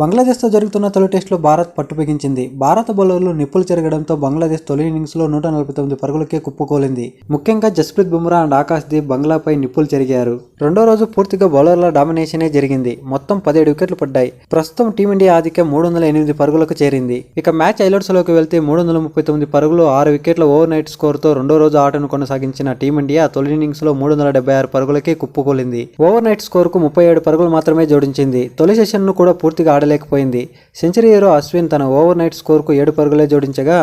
బంగ్లాదేశ్తో జరుగుతున్న తొలి టెస్టులో భారత్ పట్టుబిగించింది భారత బౌలర్లు నిప్పులు చెరగడంతో బంగ్లాదేశ్ తొలి ఇన్నింగ్స్లో నూట నలభై తొమ్మిది పరుగులకే కుప్పకూలింది. ముఖ్యంగా జస్ప్రీత్ బుమ్రా అండ్ ఆకాశ్ దీప్ బంగ్లాపై నిప్పులు చెరిగారు. రెండో రోజు పూర్తిగా బౌలర్ల డామినేషనే జరిగింది. మొత్తం పదిహేడు వికెట్లు పడ్డాయి. ప్రస్తుతం టీమిండియా ఆధిక్యం మూడు వందల ఎనిమిది పరుగులకు చేరింది. ఇక మ్యాచ్ హైలైట్స్లోకి వెళ్తే మూడు వందల ముప్పై తొమ్మిది పరుగులు ఆరు వికెట్ల ఓవర్ నైట్ స్కోర్తో రెండో రోజు ఆటను కొనసాగించిన టీమిండియా తొలి ఇన్నింగ్స్లో మూడు వందల డెబ్బై ఆరు పరుగులకే కుప్పకూలింది. ఓవర్ నైట్ స్కోర్కు ముప్పై ఏడు పరుగులు మాత్రమే జోడించింది. తొలి సెషన్ను కూడా పూర్తిగా ఆడలేకపోయింది. సెంచరీ హీరో అశ్విన్ తన ఓవర్ నైట్ స్కోర్కు ఏడు పరుగులే జోడించగా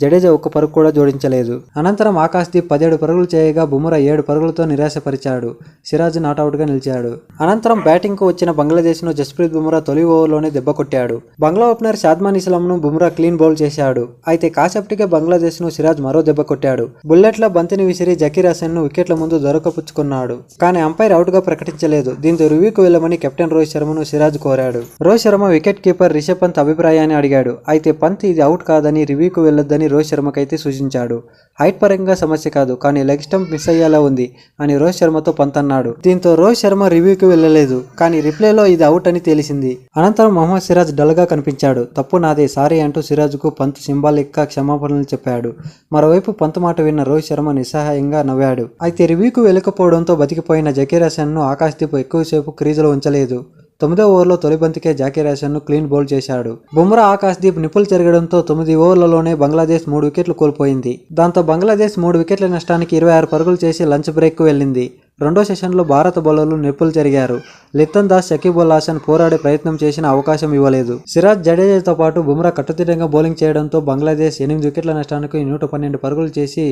జడేజా ఒక్క పరుగు కూడా జోడించలేదు. అనంతరం ఆకాశ్దీప్ పదిహేడు పరుగులు చేయగా బుమ్రా ఏడు పరుగులతో నిరాశపరిచాడు. సిరాజ్ నాటౌట్గా నిలిచాడు. అనంతరం బ్యాటింగ్కు వచ్చిన బంగ్లాదేశ్ను జస్ప్రీత్ బుమ్రా తొలి ఓవర్లోనే దెబ్బ కొట్టాడు. బంగ్లా ఓపెనర్ షాద్మాన్ ఇస్లాంను బుమ్రా క్లీన్ బౌల్ చేశాడు. అయితే కాసేపటికే బంగ్లాదేశ్ను సిరాజ్ మరో దెబ్బ కొట్టాడు. బుల్లెట్ల బంతిని విసిరి జకీర్ హసన్ను వికెట్ల ముందు దొరకపుచ్చుకున్నాడు. కానీ అంపైర్ అవుట్గా ప్రకటించలేదు. దీంతో రివ్యూకు వెళ్ళమని కెప్టెన్ రోహిత్ శర్మను సిరాజ్ కోరాడు. రోహిత్ శర్మ వికెట్ కీపర్ రిషబ్ పంత్ అభిప్రాయాన్ని అడిగాడు. అయితే పంత్ ఇది అవుట్ కాదని రివ్యూకు అని రోహిత్ శర్మకైతే సూచించాడు. హైట్ పరంగా సమస్య కాదు కానీ లెగ్ స్టంప్ మిస్ అయ్యేలా ఉంది అని రోహిత్ శర్మతో పంతన్నాడు. దీంతో రోహిత్ శర్మ రివ్యూకి వెళ్ళలేదు కానీ రిప్లేలో ఇది అవుట్ అని తెలిసింది. అనంతరం మహమ్మద్ సిరాజ్ డల్గా కనిపించాడు. తప్పు నాదే సారీ అంటూ సిరాజ్కు పంత్ సింబాలిక్ క్షమాపణలు చెప్పాడు. మరోవైపు పంత్ మాట విన్న రోహిత్ శర్మ నిస్సహాయంగా నవ్వాడు. అయితే రివ్యూకు వెళ్ళకపోవడంతో బతికిపోయిన జకీర్ హసన్ను ఆకాశ్దీప్ ఎక్కువసేపు క్రీజులో ఉంచలేదు. తొమ్మిదో ఓవర్లో తొలి బంతికే జాకీర్ను క్లీన్ బౌల్ చేశాడు. బుమ్రా ఆకాశ్దీప్ నిప్పులు జరగడంతో తొమ్మిది ఓవర్లలోనే బంగ్లాదేశ్ మూడు వికెట్లు కోల్పోయింది. దాంతో బంగ్లాదేశ్ మూడు వికెట్ల నష్టానికి ఇరవై ఆరు పరుగులు చేసి లంచ్ బ్రేక్కు వెళ్ళింది. రెండో సెషన్లో భారత బౌలర్లు నిప్పులు జరిగారు. లిత్తన్ దాస్ షకీబుల్ హాసన్ పోరాడే ప్రయత్నం చేసిన అవకాశం ఇవ్వలేదు. సిరాజ్ జడేజాతో పాటు బుమ్రా కట్టుదిట్టంగా బౌలింగ్ చేయడంతో బంగ్లాదేశ్ ఎనిమిది వికెట్ల నష్టానికి నూట పన్నెండు పరుగులు చేసి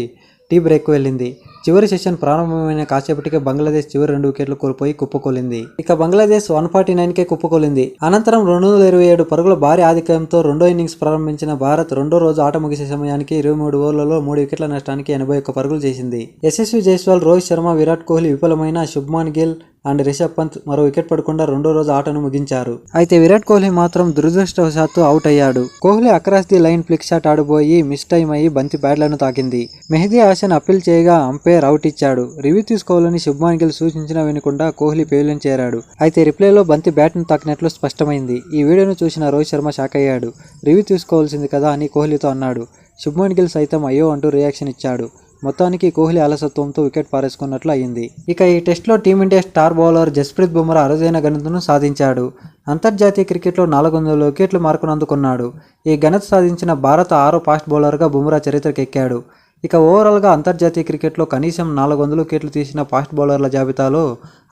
టీ బ్రేక్ వెళ్ళింది. చివరి సెషన్ ప్రారంభమైన కాసేపటికే బంగ్లాదేశ్ చివరి రెండు వికెట్లు కోల్పోయి కుప్పకూలింది ఇక బంగ్లాదేశ్ వన్ ఫార్టీ నైన్ కే కుప్పకూలింది అనంతరం రెండు వందల ఇరవై ఏడు పరుగుల భారీ ఆధిక్యంతో రెండో ఇన్నింగ్స్ ప్రారంభించిన భారత్ రెండో రోజు ఆట ముగిసే సమయానికి ఇరవై మూడు ఓవర్లలో మూడు వికెట్ల నష్టానికి ఎనభై ఒక్క పరుగులు చేసింది. యశస్వి జైస్వాల్ రోహిత్ శర్మ విరాట్ కోహ్లీ విఫలమైన శుభ్మాన్ గిల్ అండ్ రిషబ్ పంత్ మరో వికెట్ పడకుండా రెండో రోజు ఆటను ముగించారు. అయితే విరాట్ కోహ్లీ మాత్రం దురదృష్టవశాత్తు అవుట్ అయ్యాడు. Kohli across the line flick shot ఆడిపోయి miss time అయ్యి బంతి బ్యాట్లను తాకింది. మెహదీ హాసన్ అప్పీల్ చేయగా అంపైర్ అవుట్ ఇచ్చాడు. రివ్యూ తీసుకోవాలని శుభ్మాన్ గిల్ సూచించినా వినకుండా కోహ్లీ పేలుని చేరాడు. అయితే రిప్లేలో బంతి బ్యాట్ను తాకినట్లు స్పష్టమైంది. ఈ వీడియోను చూసిన రోహిత్ శర్మ షాక్ అయ్యాడు. రివ్యూ తీసుకోవాల్సింది కదా అని కోహ్లీతో అన్నాడు. శుభ్మన్ గిల్ సైతం అయ్యో అంటూ రియాక్షన్ ఇచ్చాడు. మొత్తానికి కోహ్లీ అలసత్వంతో వికెట్ పారేసుకున్నట్లు అయింది ఇక ఈ టెస్ట్లో Team India star bowler Jasprit Bumrah అరుదైన ఘనతను సాధించాడు. అంతర్జాతీయ క్రికెట్లో నాలుగు వందల వికెట్లు మార్కును అందుకున్నాడు. ఈ ఘనత సాధించిన భారత ఆరో ఫాస్ట్ బౌలర్గా బుమ్రా చరిత్రకెక్కాడు. ఇక ఓవరాల్గా అంతర్జాతీయ క్రికెట్లో కనీసం నాలుగు వందల వికెట్లు తీసిన ఫాస్ట్ బౌలర్ల జాబితాలో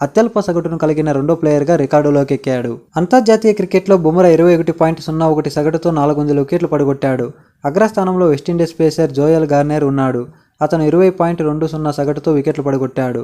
అత్యల్ప సగటును కలిగిన రెండో ప్లేయర్గా రికార్డులోకి ఎక్కాడు అంతర్జాతీయ క్రికెట్లో బుమ్రా ఇరవై ఒకటి పాయింట్ సున్నా ఒకటి సగటుతో నాలుగు వందల వికెట్లు పడగొట్టాడు. అగ్రస్థానంలో వెస్టిండీస్ పేసర్ జోయల్ గార్నర్ ఉన్నాడు. అతను ఇరవై పాయింట్ రెండు సున్నా సగటుతో వికెట్లు పడగొట్టాడు.